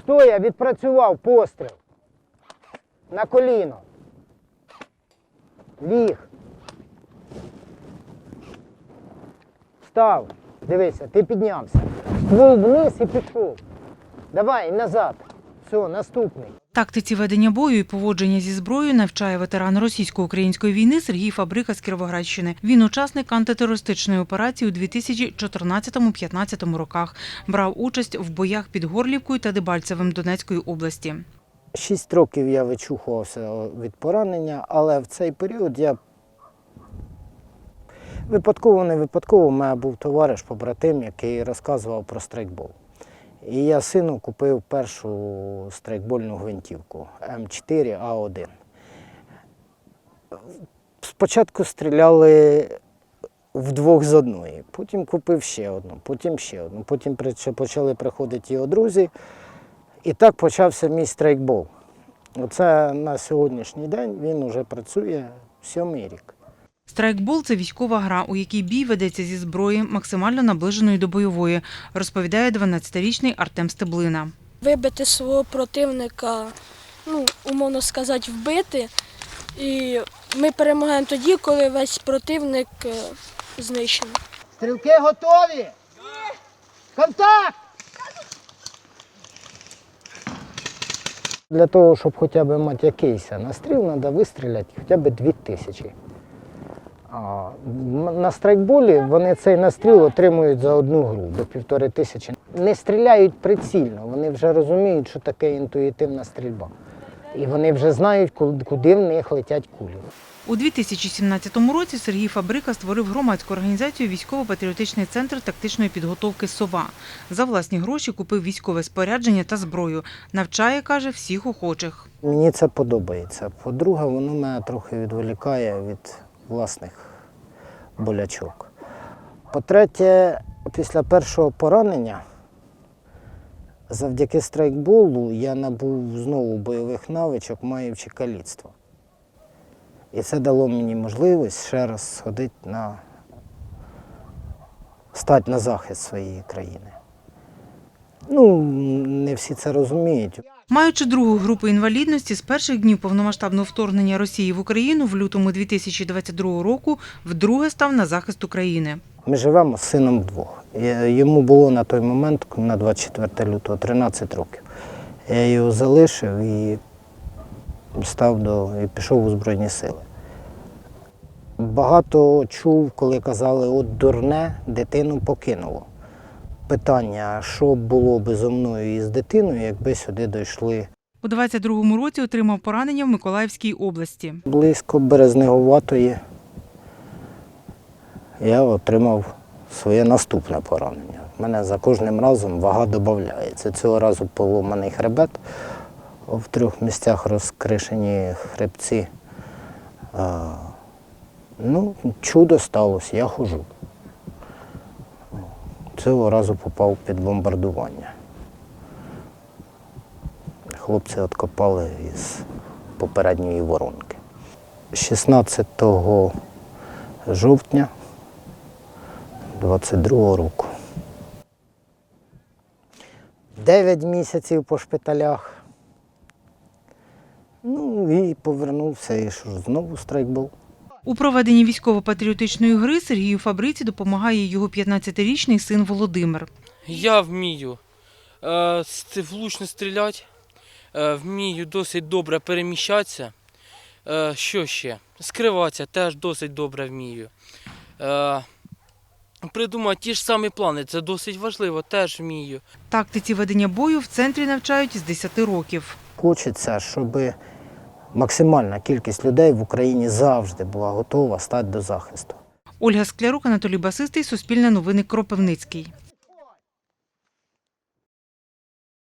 Стоя, відпрацював постріл. На коліно. Ліг. Встав. Дивися, ти піднявся. Ствол вниз і пішов. Давай назад. Все, наступний. Тактиці ведення бою і поводження зі зброєю навчає ветеран російсько-української війни Сергій Фабрика з Кіровоградщини. Він учасник антитерористичної операції у 2014-15 роках. Брав участь в боях під Горлівкою та Дебальцевим Донецької області. Шість років я вичухувався від поранення, але в цей період я випадково, не випадково, у мене був товариш, побратим, який розказував про страйкбол. І я сину купив першу страйкбольну гвинтівку М4А1. Спочатку стріляли вдвох з одної, потім купив ще одну, потім ще одну, потім почали приходити його друзі. І так почався мій страйкбол. Оце на сьогоднішній день він вже працює сьомий рік. Страйкбол це військова гра, у якій бій ведеться зі зброї, максимально наближеної до бойової, розповідає 12-річний Артем Стеблина. вибити свого противника, ну, умовно сказати, вбити. І ми перемагаємо тоді, коли весь противник е, знищений. Стрілки готові? Контакт! Для того, щоб хоча б мати якийсь настріл, треба вистріляти хоча б дві тисячі. На страйкболі вони цей настріл отримують за одну гру до півтори тисячі. Не стріляють прицільно, вони вже розуміють, що таке інтуїтивна стрільба. І вони вже знають, куди в них летять кулі. У 2017 році Сергій Фабрика створив громадську організацію Військово-патріотичний центр тактичної підготовки Сова. За власні гроші купив військове спорядження та зброю. Навчає, каже, всіх охочих. Мені це подобається. По-друге, воно мене трохи відволікає від власних болячок. По-третє, після першого поранення, завдяки страйкболу, я набув знову бойових навичок, маючи каліцтво. І це дало мені можливість ще раз сходити на стати на захист своєї країни. Ну, не всі це розуміють. Маючи другу групу інвалідності, з перших днів повномасштабного вторгнення Росії в Україну в лютому 2022 року вдруге став на захист України. Ми живемо з сином вдвох. Я- Йому було на той момент, на 24 лютого, 13 років. Я його залишив і став до і пішов у Збройні Сили. Багато чув, коли казали, от дурне дитину покинуло. Питання, що було би зо мною і з дитиною, якби сюди дійшли У 22-му році отримав поранення в Миколаївській області. близько Березнеговатої я отримав своє наступне поранення. У мене за кожним разом вага додається. Цього разу поломаний хребет, в трьох місцях розкришені хребці. Ну, чудо сталося, я хожу. Цього разу попав під бомбардування. Хлопці відкопали із попередньої воронки. 16 жовтня 22 року. Дев'ять місяців по шпиталях. Ну і повернувся, і що знову страйкбол. У проведенні військово-патріотичної гри Сергію Фабриці допомагає його 15-річний син Володимир. Я вмію е, влучно стріляти, е, вмію досить добре переміщатися. Е, що ще? Скриватися теж досить добре вмію. Е, придумати ті ж самі плани, це досить важливо, теж вмію. Тактиці ведення бою в центрі навчають з 10 років. Хочеться, щоб максимальна кількість людей в Україні завжди була готова стати до захисту. Ольга Склярук, Анатолій Басистий, Суспільне новини Кропивницький.